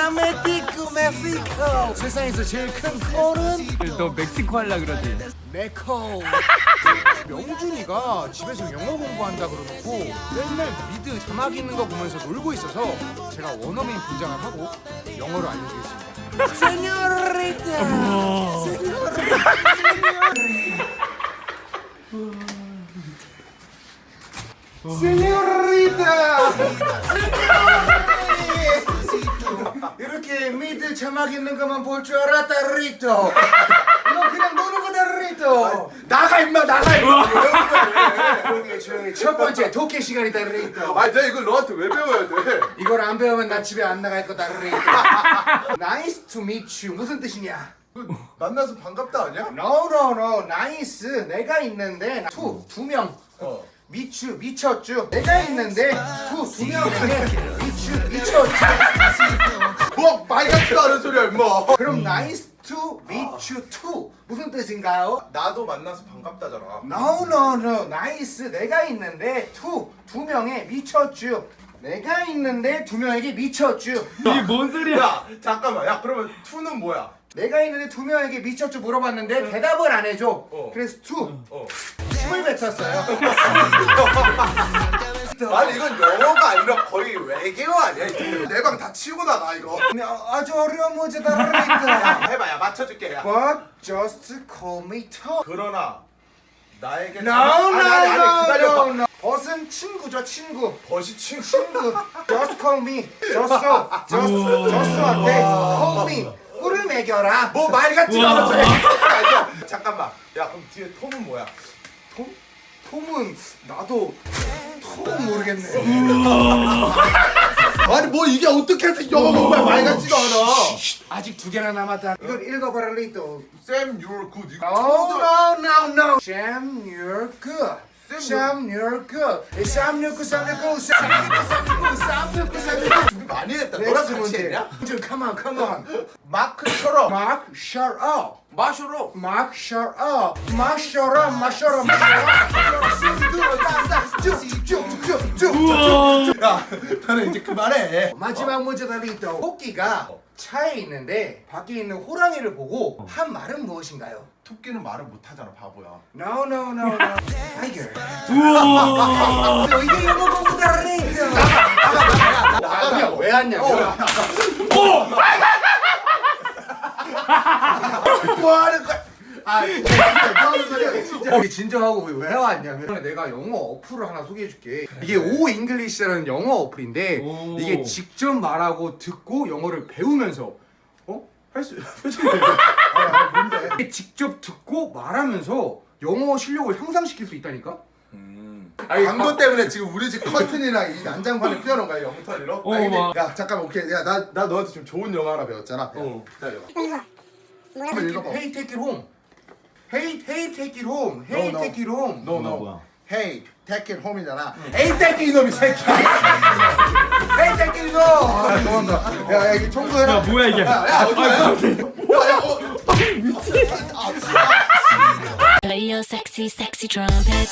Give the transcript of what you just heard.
그라메티코 멕시코 세상에서 제일 큰 코는 너 멕시코 할라 그러지? 메코 명준이가 집에서 영어 공부한다 그러놓고 맨날 미드 자막 있는 거 보면서 놀고 있어서 제가 원어민 분장을 하고 영어로 알려주겠습니다. 세뇨리타. 세뇨리타. 이렇게 미 자막 있는 것만 볼 줄 알았다 리토 너 그냥 노는 거다 리토 나가 임마 나가 임마. 조용히 조용히 첫 번째 독해 시간이다 리토 아 내가 이걸 너한테 왜 배워야 돼? 이걸 안 배우면 나 집에 안 나갈 거다 리토 Nice to meet you. 무슨 뜻이냐? 만나서 반갑다 아니야? No no no. Nice. 내가 있는데 two 두명. 어. 미추 미쳤죠 내가 있는데 투두 명에 미추 미쳤죠 뭐 말 같지도 않은 소리야 임마. 그럼 nice to meet you too. 무슨 뜻인가요? 나도 만나서 반갑다잖아. No no no. Nice. 내가 있는데 two. 두 명에 미쳤죠. 내가 있는데 두 명에게 미쳤죠. 이게 뭔 소리야? 야 잠깐만. 야 그러면 투는 뭐야? 내가 있는데 두 명에게 미쳤죠 물어봤는데 대답을 안 해줘. 어. 그래서 two. 어. 힘을 뱉었어요 아니 이건 영어가 아니라 거의 외계어 아니야 내 방 다 치우고 나가 이거. 아주 어려운 문제다 그러니까 해봐 야 맞춰줄게 야. But just call me Tom. 그러나 나에게 No 아니, no 아니, 아니, no 기다려봐. no no. 벗은 친구죠 친구. 벗이 친구. 친구. Just call me. 저소 저소 저소한테 call me. 꿀을 먹여라. 뭐 말 같지도 소리 아니야 잠깐만. 야 그럼 뒤에 톰은 뭐야? 톰? 톰은 나도 톰 모르겠네. 아니 뭐 이게 어떻게 해서 영어 공부야 말 같지도 않아. 아직 두 개나 남았다. 이걸 읽어봐라 리또. Sam, you're good. You Oh no no no. Sam, you're good. Sam, you're good. Sam, you're good. Sam, you're good. Sam, you're good. Sam, you're good. Sam, you're good. 준비 많이 했다. 너랑 같이 했냐? 저 come on, come on. 마크처럼. Mark, shut up. Up Mark shut up Mark shut up 쭉쭉쭉쭉쭉쭉쭉 야 나는 이제 그만해. 마지막 문제다 리또 토끼가 차에 있는데 밖에 있는 호랑이를 보고 한 말은 무엇인가요? 토끼는 말을 못하잖아 바보야. No no no no. Tiger 우와. 너 이게 영어 공부다 리또 나가면 왜 왔냐면 뭐 하는 거야 아, 진짜 뭐 하는 소리야, 진짜. 이게 진정하고 왜 왔냐면 내가 영어 어플을 하나 소개해줄게. 이게 오 잉글리시라는 영어 어플인데 오. 이게 직접 말하고 듣고 영어를 배우면서 어? 할 수, 솔직히 뭔데? 이게 직접 듣고 말하면서 영어 실력을 향상시킬 수 있다니까? 아니, 광고 때문에 지금 우리 집 커튼이랑 이 난장판을 띄워놓은 거야 영털이로? 어, 아니, 근데- 막. 야 잠깐만 오케이 야나 나 너한테 좀 좋은 영어 하나 배웠잖아 어. 기다려봐 한번 읽어봐 Hey, take it home. Hey, hey, take it home. Hey, No, no. take it home. 너 뭐야, 너 뭐야. Hey take it home이잖아 Hey, take it 이놈이 새끼. Hey, take it 이놈. 아 도망가 야야 이게 청소해라 야 뭐야 이게? 야 어디야 야 야 어 Play your sexy, sexy trumpet.